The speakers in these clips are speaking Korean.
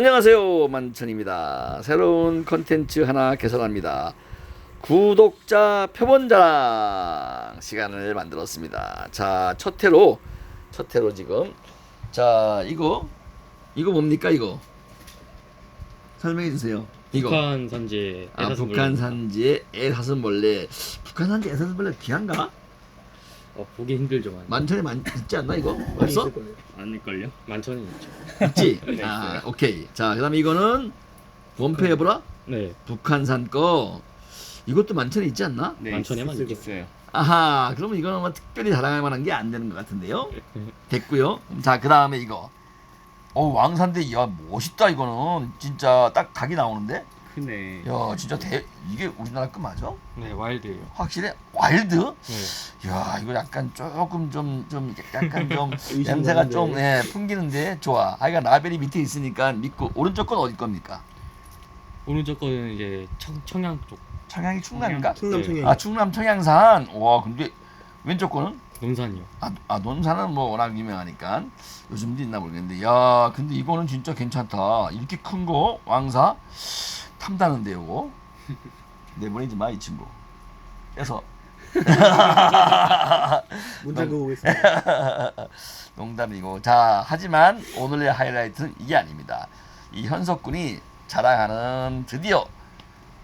안녕하세요 만천입니다. 새로운 컨텐츠 하나 개설합니다. 구독자 표본자랑 시간을 만들었습니다. 자 첫 회로 첫 회로 지금. 자 이거 이거 뭡니까 이거? 설명해 주세요. 이거. 북한 산지 아 북한 산지의 애사슴벌레 북한 산지 애사슴벌레 귀한가? 어, 보기 힘들죠 많이. 만천에 많 있지 않나 이거? 없어? 아닐걸요? 만천은 있죠. 있지? 네, 아. 오케이. 자 그 다음에 이거는 원표 해보라? 네. 북한산 거. 이것도 만천에 있지 않나? 네, 만천에만 있을 있어요. 아하 그러면 이거는 뭐 특별히 자랑할 만한 게 안 되는 것 같은데요? 됐고요. 자그 다음에 이거. 어 왕산대 야 멋있다 이거는. 진짜 딱 각이 나오는데 크네. 야 진짜 대 이게 우리나라 거 맞아? 네 와일드예요. 확실해? 와일드? 네. 야 이거 약간 조금 좀 좀 약간 좀 냄새가 좀 예, 풍기는데? 좋아. 아이가 라벨이 밑에 있으니까 믿고. 오른쪽 건 어디 겁니까? 오른쪽 거는 이제 청, 청양 쪽. 청양이 충남인가? 충남 네. 청양. 아 충남 청양산. 와 근데 왼쪽 거는? 논산이요. 아, 아 논산은 뭐 워낙 유명하니까. 요즘도 있나 모르겠는데. 야 근데 이거는 진짜 괜찮다. 이렇게 큰 거? 왕사 탐다는데 요거? 내보내지 마 이 친구. 그래서. 문 잠그고 오겠습니다. 농담이고. 자 하지만 오늘의 하이라이트는 이게 아닙니다. 이 현석군이 자랑하는 드디어.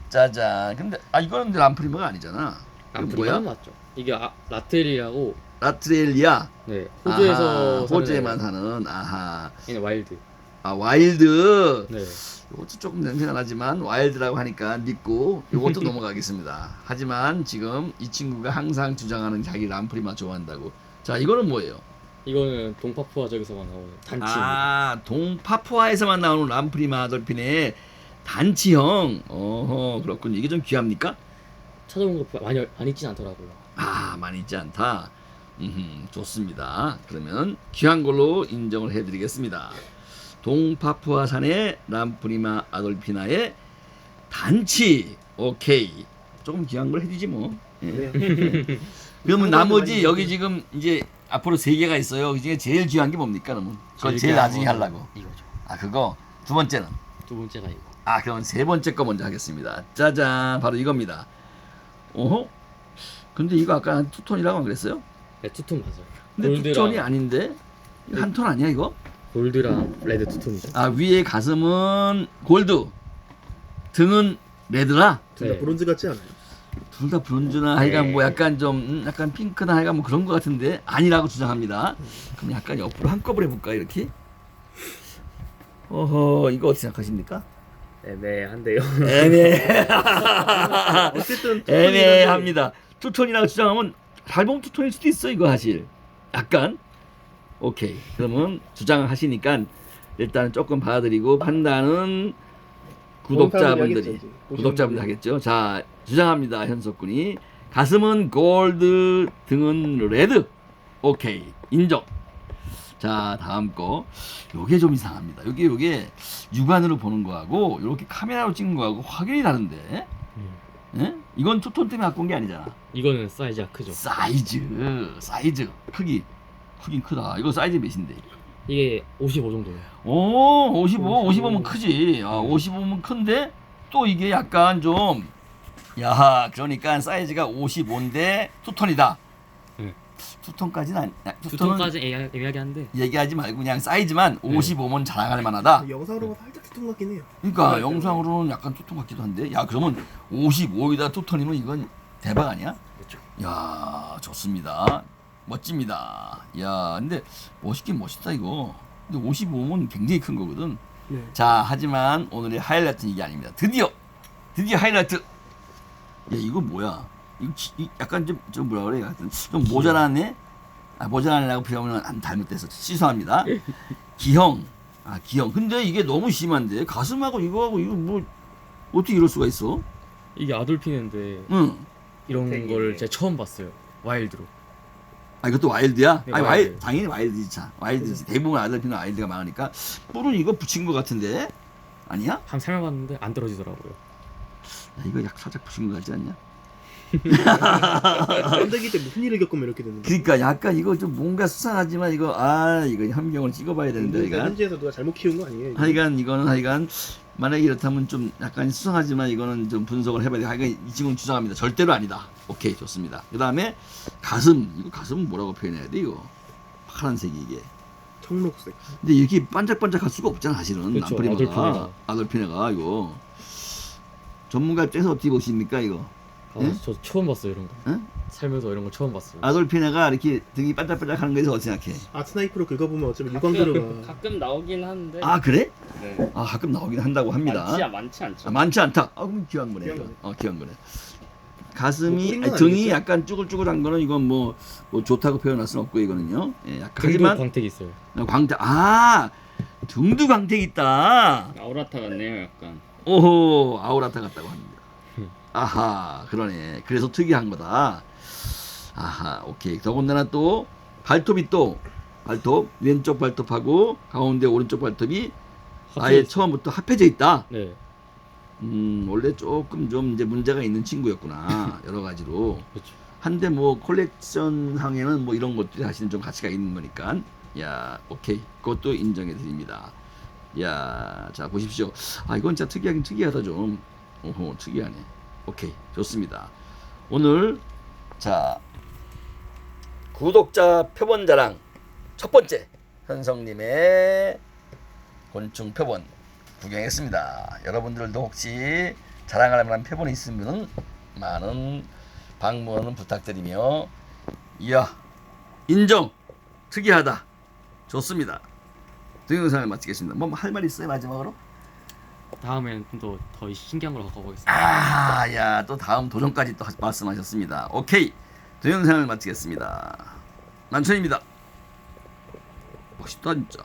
짜잔. 근데 아 이거는 람프리머가 아니잖아? 남프리카는 맞죠. 이게 아, 라텔이라고. 라트렐리아? 네 호주에서 아하, 호주에만 사는 아하. 네, 와일드. 아 와일드? 네 이것도 조금 냄새가 나지만 와일드라고 하니까 믿고 이것도 넘어가겠습니다. 하지만 지금 이 친구가 항상 주장하는 자기 람프리마 좋아한다고. 자 이거는 뭐예요? 이거는 동파푸아 적에서만 나오는 단치 아 동파푸아에서만 나오는 람프리마 돌핀의 단치형. 어허 그렇군요. 이게 좀 귀합니까? 찾아본 거 많이 많이 있진 않더라고요 아 많이 있지 않다. 음 좋습니다. 그러면 귀한 걸로 인정을 해드리겠습니다. 동파푸아산의 람프리마 아돌피나의 단치 오케이 조금 귀한 걸 해주지 뭐. 예. 네. 그러면 나머지 여기. 지금 이제 앞으로 세 개가 있어요. 그 중에 제일 귀한 게 뭡니까 그러면? 그건 제일 나중에 하려고. 이거죠 아 그거 두 번째는 두 번째가 이거 아 그럼 세 번째 거 먼저 하겠습니다. 짜잔 바로 이겁니다. 어허? 근데 이거 아까 한 투톤이라고 안 그랬어요? 네 투톤 맞아요 근데 골드랑 투톤이 아닌데 한 톤 아니야 이거? 골드랑 레드 투톤이죠 아 위에 가슴은 골드, 등은 레드라. 둘 다 네. 브론즈 같지 않아요? 둘 다 브론즈나 하여간 네. 뭐 약간 좀 음, 약간 핑크나 하여간 뭐 그런 것 같은데 아니라고 주장합니다. 그럼 약간 옆으로 한꺼번에 볼까 이렇게? 어허 이거 어떻게 생각하십니까? 애매한데요 애매 어쨌든 애매합니다. 투톤이라고 주장하면 달봉 투톤일 수도 있어 이거 사실. 약간 오케이 그러면 주장을 하시니까 일단 조금 받아들이고 판단은 구독자분들이 구독자분들 하겠죠. 자 주장합니다 현석군이 가슴은 골드 등은 레드 오케이 인정. 자 다음 거 요게 좀 이상합니다. 요게 요게 육안으로 보는 거하고 요렇게 카메라로 찍는 거하고 확연히 다른데. 음. 예? 이건 투톤 때문에 갖고 온 게 아니잖아. 이거는 사이즈가 크죠 사이즈, 사이즈, 크기, 크긴 크다. 이거 사이즈 몇인데? 이게 55 정도예요 오, 55, 55. 55면 크지. 아, 55면 큰데 또 이게 약간 좀, 야, 그러니까 사이즈가 55인데 투톤이다. 네. 투톤까지는 아니, 투톤은 투톤까지 애매- 애매하게 한데 얘기하지 말고 그냥 사이즈만 네. 55면 자랑할 만하다. 영상으로 보면 살짝 투통 같긴 해요. 그러니까 네. 영상으로는 약간 투톤 같기도 한데, 야, 그러면 55이다 투톤이면 이건 대박 아니야? 그렇죠 야 좋습니다 멋집니다. 야 근데 멋있긴 멋있다 이거. 근데 55면 굉장히 큰 거거든. 네. 자 하지만 오늘의 하이라이트는 이게 아닙니다. 드디어 드디어 하이라이트. 야 이거 뭐야? 이거 지- 이 약간 좀, 좀 뭐라 그래? 하여튼 좀 모자라네? 아 모자라네라고 표현하면 안 잘못돼서 취소합니다. 기형. 아 기형. 근데 이게 너무 심한데? 가슴하고 이거하고 이거 뭐 어떻게 이럴 수가 있어? 이게 아돌핀인데 응. 이런 걸 제가 처음 봤어요. 와일드로 아 이것도 와일드야? 네, 아니 와일 와일드. 당연히 와일드지 참 와일드지 대부분 아들피는 와일드가 많으니까 뿔은 이거 붙인 것 같은데 아니야? 야, 한 삶아봤는데 안 떨어지더라고요 이거 약 살짝 붙인 것 같지 않냐? 만들기 때 무슨 일을 겪으면 이렇게 되는 거야? 그러니까 약간 이거 좀 뭔가 수상하지만 이거 아 이거 함경을 찍어봐야 되는데 이거 현지에서 누가 잘못 키운 거 아니에요? 이거? 하여간 이거는 하여간 만약에 이렇다면 좀 약간 수상하지만 이거는 좀 분석을 해봐야 돼. 하여간 이 친구는 주장합니다. 절대로 아니다. 오케이 좋습니다. 그 다음에 가슴 이거 가슴은 뭐라고 표현해야 돼 이거 파란색이 이게. 청록색. 근데 이렇게 반짝반짝할 수가 없잖아 사실은 그렇죠, 남프리마가 아돌피네가. 아돌피네가 이거 전문가 입장에서 어떻게 보십니까 이거? 아, 응? 저 처음 봤어요 이런 거. 응? 살면서 이런 거 처음 봤어요. 아돌피네가 이렇게 등이 반짝반짝하는 거에서 어떻게 생각해? 아트나이프로 긁어보면 어쩌면 유광도로가 가끔 나오긴 하는데 아 그래? 네. 아 가끔 나오긴 한다고 합니다. 많지, 많지 않죠. 아, 많지 않다. 아 그럼 귀한 거네. 귀한 이거. 거네. 어 귀한 거네. 뭐 가슴이 뿌린 아니, 건 등이 아니겠죠? 약간 쭈글쭈글한 거는 이건 뭐, 뭐 좋다고 표현할 수는 없고 이거는요. 예, 약간 등도 하지만 광택 있어요. 광택 아 등도 광택 있다. 아우라타 같네요, 약간. 오호 아우라타 같다고 합니다. 음. 아하 그러네. 그래서 특이한 거다. 아하 오케이. 더군다나 또 발톱이 또 발톱 왼쪽 발톱하고 가운데 오른쪽 발톱이 아예 처음부터 합해져 있다. 네, 음 원래 조금 좀 이제 문제가 있는 친구였구나. 여러 가지로. 그렇죠. 한데 뭐 콜렉션 상에는 뭐 이런 것들이 사실은 좀 가치가 있는 거니까. 야 오케이. 그것도 인정해 드립니다. 야 자 보십시오. 아 이건 진짜 특이하긴 특이하다 좀. 오호 특이하네. 오케이. 좋습니다. 오늘 자 구독자 표본 자랑. 첫 번째 현성님의 곤충 표본 구경했습니다. 여러분들도 혹시 자랑할 만한 표본이 있으면 많은 방문 부탁드리며 이야 인정 특이하다. 좋습니다. 동영상을 마치겠습니다. 뭐 할 말 있어요 마지막으로? 다음에는 좀더더 신기한 걸 갖고 가보겠습니다. 아 야 또 다음 도전까지 또 말씀하셨습니다. 오케이. 동영상을 마치겠습니다. 만천입니다. 멋있다 진짜